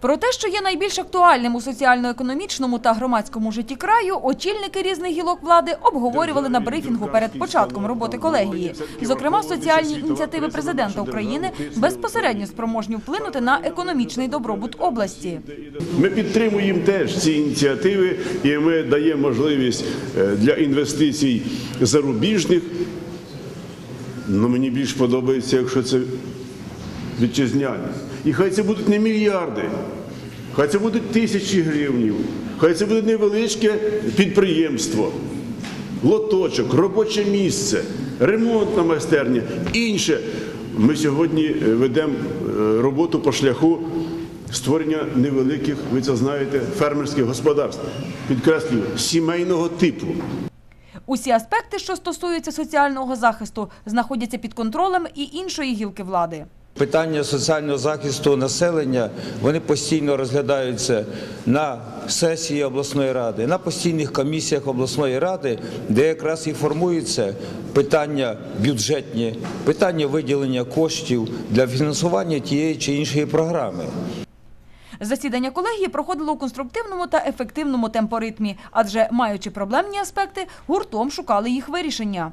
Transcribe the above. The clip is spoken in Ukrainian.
Про те, що є найбільш актуальним у соціально-економічному та громадському житті краю, очільники різних гілок влади обговорювали на брифінгу перед початком роботи колегії. Зокрема, соціальні ініціативи президента України безпосередньо спроможні вплинути на економічний добробут області. Ми підтримуємо теж ці ініціативи, і ми даємо можливість е, для інвестицій зарубіжних. Ну, мені більш подобається, якщо це вітчизняні. І хай це будуть не мільярди, хай це будуть тисячі гривнів, хай це буде невеличке підприємство, лоточок, робоче місце, ремонтна майстерня, інше. Ми сьогодні е, ведемо е, роботу по шляху створення невеликих, ви це знаєте, фермерських господарств, підкреслюю, сімейного типу. Усі аспекти, що стосуються соціального захисту, знаходяться під контролем і іншої гілки влади. Питання соціального захисту населення вони постійно розглядаються на сесії обласної ради, на постійних комісіях обласної ради, де якраз і формуються питання бюджетні, питання виділення коштів для фінансування тієї чи іншої програми. Засідання колегії проходило у конструктивному та ефективному темпоритмі, адже маючи проблемні аспекти, гуртом шукали їх вирішення.